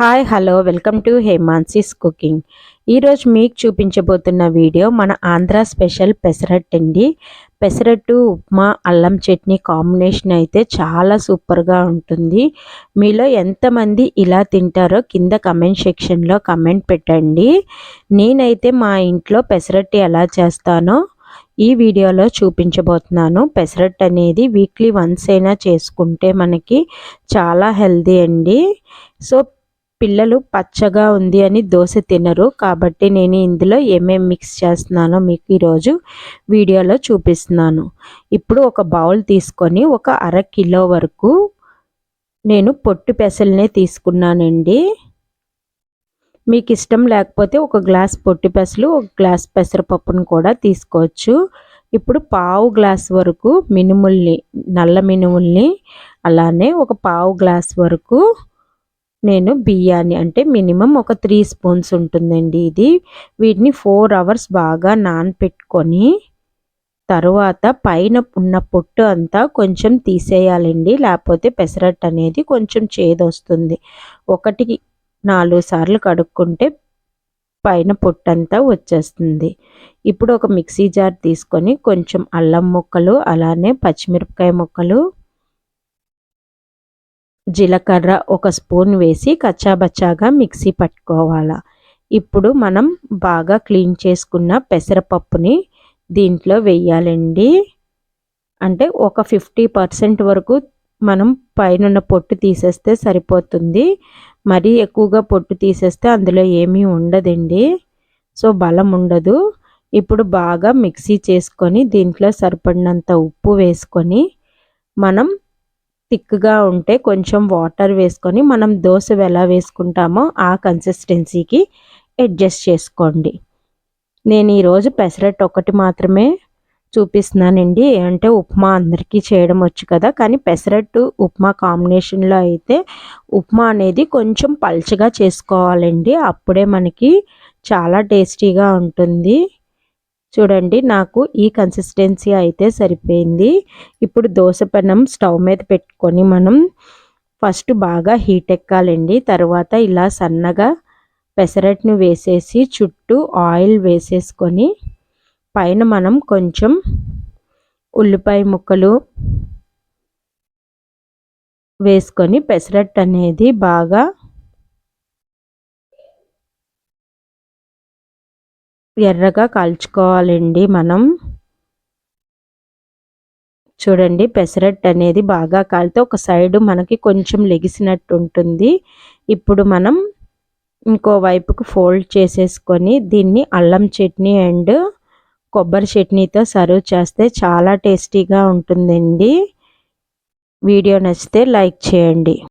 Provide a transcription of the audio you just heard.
Hi hello welcome to Hemansi's cooking. ఈరోజు మీకు చూపించబోతున్న video మన ఆంధ్ర స్పెషల్ పెసరట్ అండి. పెసరట్టు ఉప్మా అల్లం చట్నీ కాంబినేషన్ అయితే చాలా సూపర్గా ఉంటుంది. మీలో ఎంతమంది ఇలా తింటారో కింద కమెంట్ సెక్షన్లో కమెంట్ పెట్టండి. నేనైతే మా ఇంట్లో పెసరట్టు ఎలా చేస్తానో ఈ వీడియోలో చూపించబోతున్నాను. పెసరట్టు అనేది వీక్లీ వన్స్ అయినా చేసుకుంటే మనకి చాలా హెల్దీ అండి. సో పిల్లలు పచ్చగా ఉంది అని దోశ తినరు. కాబట్టి నేను ఇందులో ఏమేమి మిక్స్ చేస్తున్నానో మీకు ఈరోజు వీడియోలో చూపిస్తున్నాను. ఇప్పుడు ఒక బౌల్ తీసుకొని ఒక అర కిలో వరకు నేను పొట్టు పెసల్నే తీసుకున్నానండి. మీకు ఇష్టం లేకపోతే ఒక గ్లాస్ పొట్టి పెసలు ఒక గ్లాస్ పెసరపప్పును కూడా తీసుకోవచ్చు. ఇప్పుడు పావు గ్లాస్ వరకు మినుముల్ని నల్ల మినుముల్ని అలానే ఒక పావు గ్లాస్ వరకు నేను బియ్యాన్ని అంటే మినిమం ఒక త్రీ స్పూన్స్ ఉంటుందండి ఇది. వీటిని ఫోర్ అవర్స్ బాగా నానపెట్టుకొని తరువాత పైన ఉన్న పొట్టు అంతా కొంచెం తీసేయాలండి. లేకపోతే పెసరట్టు అనేది కొంచెం చేదొస్తుంది. ఒకటి నాలుగు సార్లు కడుక్కుంటే పైన పొట్టంతా వచ్చేస్తుంది. ఇప్పుడు ఒక మిక్సీ జార్ తీసుకొని కొంచెం అల్లం ముక్కలు అలానే పచ్చిమిరపకాయ ముక్కలు జీలకర్ర ఒక స్పూన్ వేసి కచ్చాబచ్చాగా మిక్సీ పట్టుకోవాలి. ఇప్పుడు మనం బాగా క్లీన్ చేసుకున్న పెసరపప్పుని దీంట్లో వేయాలండి. అంటే ఒక ఫిఫ్టీ పర్సెంట్ వరకు మనం పైన పొట్టు తీసేస్తే సరిపోతుంది. మరీ ఎక్కువగా పొట్టు తీసేస్తే అందులో ఏమీ ఉండదండి. సో బలం ఉండదు. ఇప్పుడు బాగా మిక్సీ చేసుకొని దీంట్లో సరిపడినంత ఉప్పు వేసుకొని మనం థిక్గా ఉంటే కొంచెం వాటర్ వేసుకొని మనం దోశ ఎలా వేసుకుంటామో ఆ కన్సిస్టెన్సీకి అడ్జస్ట్ చేసుకోండి. నేను ఈరోజు పెసరట్టు ఒకటి మాత్రమే చూపిస్తున్నానండి. అంటే ఉప్మా అందరికీ చేయడం వచ్చు కదా కానీ పెసరట్టు ఉప్మా కాంబినేషన్లో అయితే ఉప్మా అనేది కొంచెం పల్చగా చేసుకోవాలండి. అప్పుడే మనకి చాలా టేస్టీగా ఉంటుంది. చూడండి నాకు ఈ కన్సిస్టెన్సీ అయితే సరిపోయింది. ఇప్పుడు దోశ పెనం స్టవ్ మీద పెట్టుకొని మనం ఫస్ట్ బాగా హీట్ ఎక్కాలండి. తర్వాత ఇలా సన్నగా పెసరట్ను వేసేసి చుట్టూ ఆయిల్ వేసేసుకొని పైన మనం కొంచెం ఉల్లిపాయ ముక్కలు వేసుకొని పెసరట్ అనేది బాగా ఎర్రగా కాల్చుకోవాలండి మనం. చూడండి పెసరట్టు అనేది బాగా కాలితే ఒక సైడ్ మనకి కొంచెం లెగిసినట్టు ఉంటుంది. ఇప్పుడు మనం ఇంకో వైపుకు ఫోల్డ్ చేసేసుకొని దీన్ని అల్లం చట్నీ అండ్ కొబ్బరి చట్నీతో సర్వ్ చేస్తే చాలా టేస్టీగా ఉంటుందండి. వీడియో నచ్చితే లైక్ చేయండి.